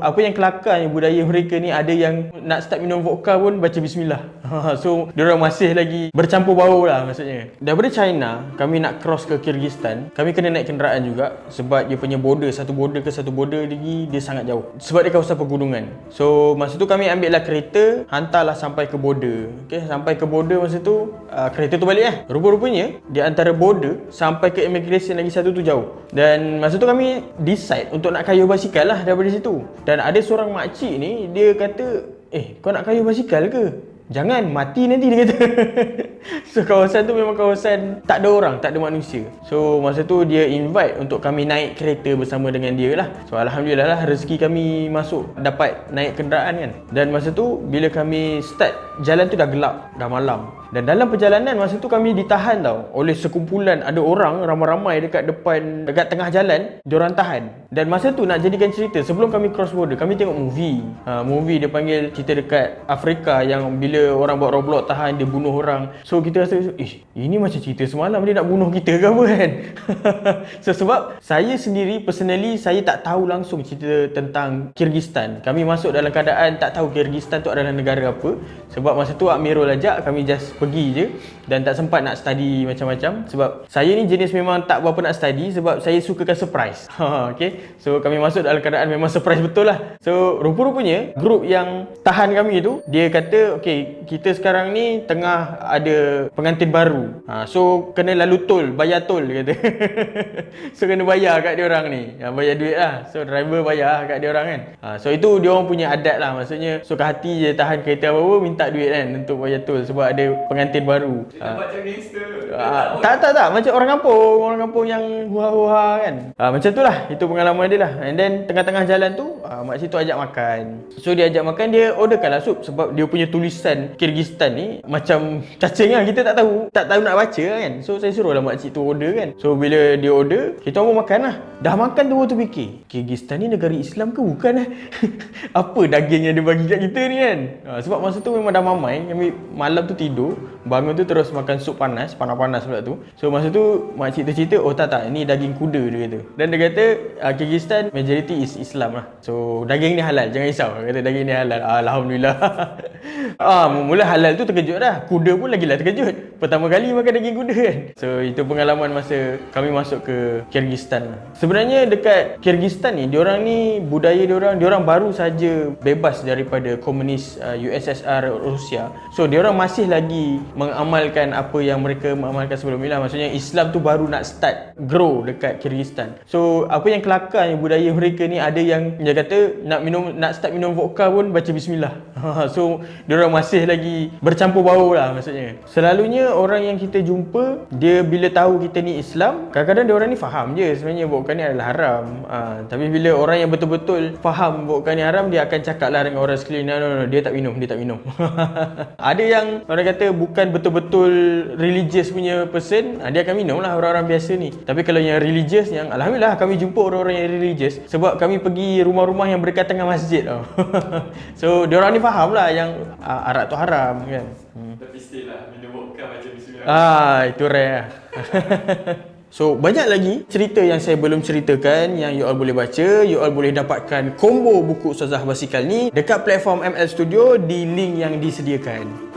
Apa yang kelakarnya budaya mereka ni ada yang nak start minum vodka pun baca bismillah. so, diorang masih lagi bercampur bau lah maksudnya. Daripada China, kami nak cross ke Kyrgyzstan, kami kena naik kenderaan juga sebab dia punya border, satu border ke satu border lagi dia sangat jauh. Sebab dia kawasan pegunungan. So, masa tu kami ambil lah kereta, hantarlah sampai ke border. Okay, sampai ke border masa tu, uh, kereta tu balik lah. Rupa-rupanya, di antara border sampai ke immigration lagi satu tu jauh. Dan masa tu kami decide untuk nak kayuh basikal lah daripada situ. Dan ada seorang makcik ni dia kata, "Eh, kau nak kayuh basikal ke?" Jangan mati nanti dia kata. so kawasan tu memang kawasan tak ada orang, tak ada manusia. So masa tu dia invite untuk kami naik kereta bersama dengan dia lah. So alhamdulillah lah rezeki kami masuk dapat naik kenderaan kan. Dan masa tu bila kami start jalan tu dah gelap, dah malam. Dan dalam perjalanan masa tu kami ditahan tau oleh sekumpulan ada orang ramai-ramai dekat depan dekat tengah jalan, diorang tahan. Dan masa tu nak jadikan cerita sebelum kami cross border, kami tengok movie. Ha, movie dia panggil cerita dekat Afrika yang bila orang buat roblox tahan dia bunuh orang. So kita rasa, "Ish, ini macam cerita semalam dia nak bunuh kita ke apa kan?" so sebab saya sendiri personally saya tak tahu langsung cerita tentang Kyrgyzstan. Kami masuk dalam keadaan tak tahu Kyrgyzstan tu adalah negara apa. Sebab masa tu Amirul ajak kami just pergi je dan tak sempat nak study macam-macam sebab saya ni jenis memang tak berapa nak study sebab saya sukakan surprise. Ha okey. So kami masuk dalam keadaan memang surprise betul lah. So rupa-rupanya grup yang tahan kami tu dia kata okey kita sekarang ni tengah ada pengantin baru. Ha so kena lalu tol, bayar tol kata. so kena bayar kat dia orang ni. Ha, bayar duit lah. So driver bayar kat dia orang kan. Ha, so itu dia orang punya adat lah maksudnya suka hati je tahan kereta apa-apa minta duit kan untuk bayar tol sebab ada pengantin baru. Dia nampak macam gangster. Ah, tak tak tak macam orang kampung, orang kampung yang huha-huha kan. Ah, macam tu lah, itu pengalaman dia lah. And then tengah-tengah jalan tu, ah, makcik tu ajak makan. So dia ajak makan, dia orderkan lah sup sebab dia punya tulisan Kyrgyzstan ni macam cacing lah, kita tak tahu, tak tahu nak baca kan. So saya suruh lah makcik tu order kan. So bila dia order, kita pun makan lah. Dah makan tu tu fikir, Kyrgyzstan ni negara Islam ke bukan eh? Apa daging yang dia bagi kat kita ni kan? Ah, sebab masa tu memang dah mamai, kami malam tu tidur, bangun tu terus makan sup panas, panas-panas pula tu. So masa tu makcik tu cerita, oh tak tak, ni daging kuda dia kata. Dan dia kata, uh, Kyrgyzstan majority is Islam lah. So daging ni halal, jangan risau. Dia kata daging ni halal. Alhamdulillah. ah, mula halal tu terkejut dah. Kuda pun lagi lah terkejut. Pertama kali makan daging kuda kan. So itu pengalaman masa kami masuk ke Kyrgyzstan lah. Sebenarnya dekat Kyrgyzstan ni, diorang ni budaya diorang, diorang baru saja bebas daripada komunis uh, USSR Rusia. So diorang masih lagi mengamalkan apa yang mereka mengamalkan sebelum ni lah. Maksudnya Islam tu baru nak start grow dekat Kyrgyzstan. So apa yang kelakarnya budaya mereka ni ada yang dia kata nak minum nak start minum vodka pun baca bismillah. so diorang masih lagi bercampur bau lah maksudnya. Selalunya orang yang kita jumpa dia bila tahu kita ni Islam, kadang-kadang dia orang ni faham je sebenarnya vodka ni adalah haram. Ha, tapi bila orang yang betul-betul faham vodka ni haram, dia akan cakap lah dengan orang sekeliling, no, no, no, dia tak minum, dia tak minum. ada yang orang kata bukan betul-betul religious punya person, ha, dia akan minum lah orang-orang biasa ni. Tapi kalau yang religious, yang Alhamdulillah kami jumpa orang-orang yang religious sebab kami pergi rumah-rumah yang berdekatan dengan masjid tau. so, dia orang ni faham lah yang uh, arak tu haram kan. Hmm. Tapi still lah, minum vodka macam bismillah. Ah, itu rare lah. So banyak lagi cerita yang saya belum ceritakan yang you all boleh baca, you all boleh dapatkan combo buku Ustazah Basikal ni dekat platform ML Studio di link yang disediakan.